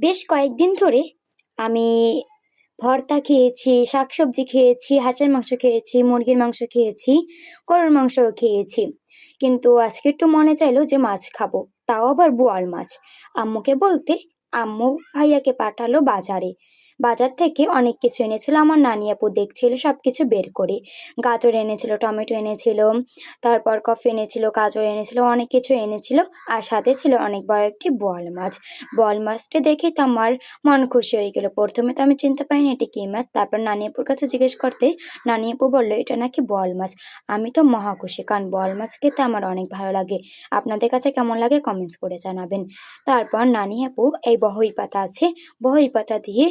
বেশ কয়েকদিন ধরে আমি ভর্তা খেয়েছি, শাকসবজি খেয়েছি, হাঁসের মাংস খেয়েছি, মুরগির মাংস খেয়েছি, গরুর মাংসও খেয়েছি। কিন্তু আজকে একটু মনে চাইলো যে মাছ খাব, তাও আবার বোয়াল মাছ। আম্মুকে বলতে আম্মু ভাইয়াকে পাঠালো বাজারে। বাজার থেকে অনেক কিছু এনেছিল, আমার নানি আপু দেখছিল সব কিছু বের করে। গাজর এনেছিল, টমেটো এনেছিল, তারপর কফি এনেছিল, গাজর এনেছিল, অনেক কিছু এনেছিল, আর সাথে ছিল অনেক বড় একটি বোয়াল মাছ। বোয়াল মাছটা দেখে তো আমার মন খুশি হয়ে গেল। প্রথমে তো আমি চিনতে পারিনি এটি কী মাছ, তারপর নানি আপুর কাছে জিজ্ঞেস করতে, নানি আপু বলল, এটা নাকি বোয়াল মাছ? আমি তো মহা খুশি, কারণ বোয়াল মাছ খেতে আমার অনেক ভালো লাগে। আপনাদের কাছে কেমন লাগে কমেন্টস করে জানাবেন। তারপর নানি আপু, এই বহই পাতা আছে, বহই পাতা দিয়ে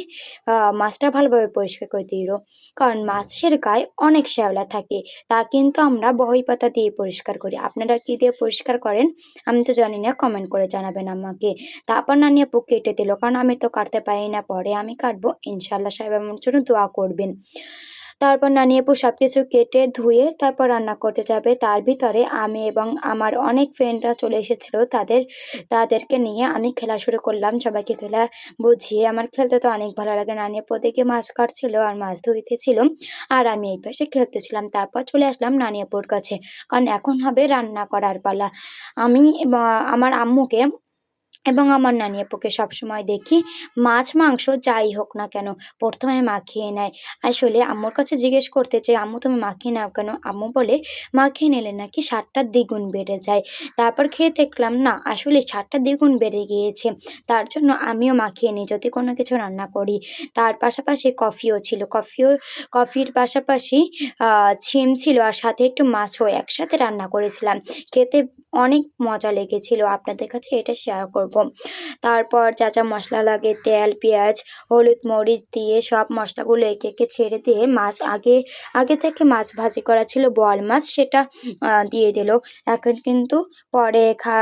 মাছটা ভালোভাবে পরিষ্কার করে দিল। কারণ মাছের গায়ে অনেক শ্যাওলা থাকে, তা কিন্তু আমরা বহি পাতা দিয়ে পরিষ্কার করি। আপনারা কী দিয়ে পরিষ্কার করেন? আমি তো জানি না কমেন্ট করে জানাবেন আমাকে। তারপর না নিয়ে আপু কেটে দিল, কারণ আমি তো কাটতে পারি না, পরে আমি কাটবো। ইনশাল্লাহ সাহেব আমার জন্য দোয়া করবেন। তারপর নানি আপু সব কিছু কেটে ধুয়ে তারপর রান্না করতে যাবে। তার ভিতরে আমি এবং আমার অনেক ফ্রেন্ডরা চলে এসেছিল। তাদের, তাদেরকে নিয়ে আমি খেলা শুরু করলাম। সবাইকে খেলা বুঝিয়ে আমার খেলতে তো অনেক ভালো লাগে। নানি আপু ওদিকে মাছ কাটছিল আর মাছ ধুইতেছিল আর আমি এই পাশে খেলতেছিলাম তারপর চলে আসলাম নানি আপুর কাছে। কারণ এখন হবে রান্না করার পালা। আমি আমার আম্মুকে এবং আমার নানি আপুকে সবসময় দেখি মাছ, মাংস যাই হোক না কেন, প্রথমে মাখিয়ে নেয়। আসলে আম্মুর কাছে জিজ্ঞেস করতে চাই, আম্মু, তুমি মাখিয়ে নাও কেন? আম্মু বলে মাখিয়ে নিলে নাকি স্বাদটা দ্বিগুণ বেড়ে যায়। তারপর খেয়ে দেখলাম, না, আসলে স্বাদটা দ্বিগুণ বেড়ে গিয়েছে, তার জন্য আমিও মাখিয়ে নিই, যদি কোনো কিছু রান্না করি। তার পাশাপাশি কফিও ছিল, কফিও, কফির পাশাপাশি ছিম ছিল আর সাথে একটু মাছও একসাথে রান্না করেছিলাম। খেতে অনেক মজা লেগেছিল। আপনাদের কাছে এটা শেয়ার করব। তারপর যা যা মশলা লাগে, তেল, পেঁয়াজ, হলুদ, মরিচ দিয়ে সব মশলাগুলো একে একে ছেড়ে দিয়ে মাছ আগে আগে থেকে মাছ ভাজি করা ছিল, বোয়াল মাছ সেটা দিয়ে দিল। এখন কিন্তু পরে খা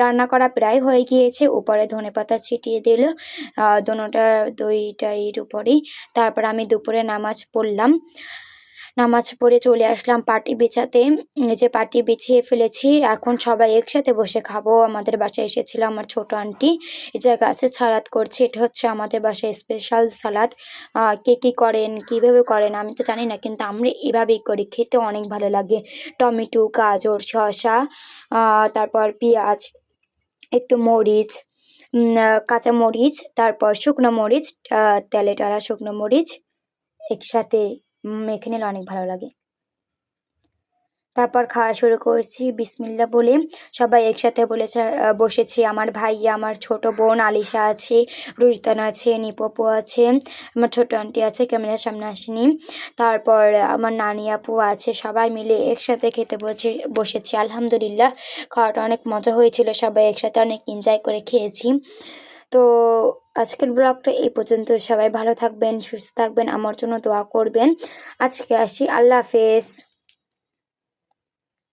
রান্না করা প্রায় হয়ে গিয়েছে। উপরে ধনেপাতা ছিটিয়ে দিল। দোনোটা দুইটার উপরেই। তারপর আমি দুপুরে নামাজ পড়লাম। নামাজ পড়ে চলে আসলাম পাটি বিছাতে। যে পাটি বিছিয়ে ফেলেছি, এখন সবাই একসাথে বসে খাব। আমাদের বাসায় এসেছিল আমার ছোট আন্টি। এই যে গাছে সালাদ করছে। এটা হচ্ছে আমাদের বাসায় স্পেশাল সালাদ। কে কী করেন, কীভাবে করেন আমি তো জানি না, কিন্তু আমরা এভাবেই করি। খেতে অনেক ভালো লাগে। টমেটো, গাজর, শসা তারপর পেঁয়াজ, একটু মরিচ কাঁচা মরিচ, তারপর শুকনো মরিচ তেলে টালা শুকনো মরিচ, একসাথে মেখে নিলে অনেক ভালো লাগে। তারপর খাওয়া শুরু করছি বিসমিল্লা বলে। সবাই একসাথে বলেছে বসেছি। আমার ভাই আমার ছোট বোন আলিশা আছে রুজদান আছে, নিপপু আছে, আমার ছোট আন্টি আছে, ক্যামেরার সামনে আসেনি। তারপর আমার নানি আপু আছে, সবাই মিলে একসাথে খেতে বসে, বসেছি। আলহামদুলিল্লাহ, খাওয়াটা অনেক মজা হয়েছিল। সবাই একসাথে অনেক এনজয় করে খেয়েছি। তো আজকের ব্লগটা এই পর্যন্ত। সবাই ভালো থাকবেন, সুস্থ থাকবেন, আমার জন্য দোয়া করবেন। আজকে আসি, আল্লাহ হাফেজ।